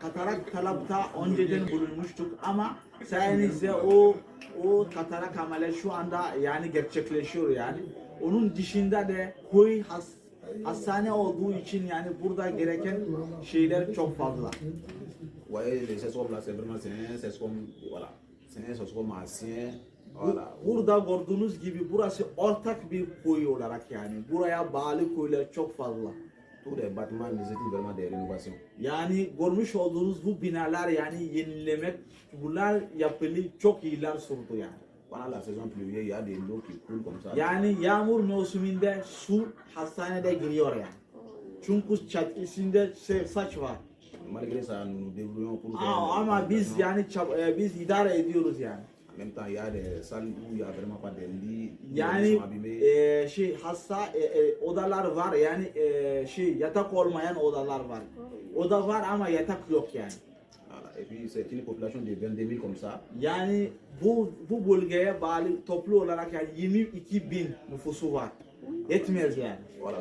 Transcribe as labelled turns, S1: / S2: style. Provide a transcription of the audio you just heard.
S1: katarak talapta önceden bulunmuştuk ama sayenizde o o katarak ameliyat şu anda yani gerçekleşiyor yani. Onun dışında da koy has, hastane olduğu için yani burada gereken şeyler çok fazla. Burada gördüğünüz gibi burası ortak bir koy olarak yani. Buraya bağlı koylar çok fazla.
S2: Tous les bâtiments nécessitent vraiment des rénovations.
S1: Yani görmüş olduğunuz bu binalar yani yenilemek bunlar yapılı çok yıllar sürdü yani.
S2: Pendant la saison pluvieuse, il y a des lots qui coulent comme ça.
S1: Yani yağmur mevsiminde su hastanede giriyor yani. Çünkü çatısında şey, saç var.
S2: Malgré ça, nous nous débrouillons pour
S1: Aa, ama biz yani çab- e, biz idare ediyoruz yani.
S2: Même temps, il y a des salles où il n'y a vraiment pas de lits
S1: Yani
S2: sont abîmés.
S1: e, şey hasta e, e, odalar var yani e, şey yatak olmayan odalar var. Oda var ama yatak yok yani.
S2: Voilà. Et puis, c'est une population de 22 000 comme ça.
S1: Yani bu bu bölgeye bağlı toplu olarak yani 22 bin nüfusu var. Yetmez yani.
S2: Voilà.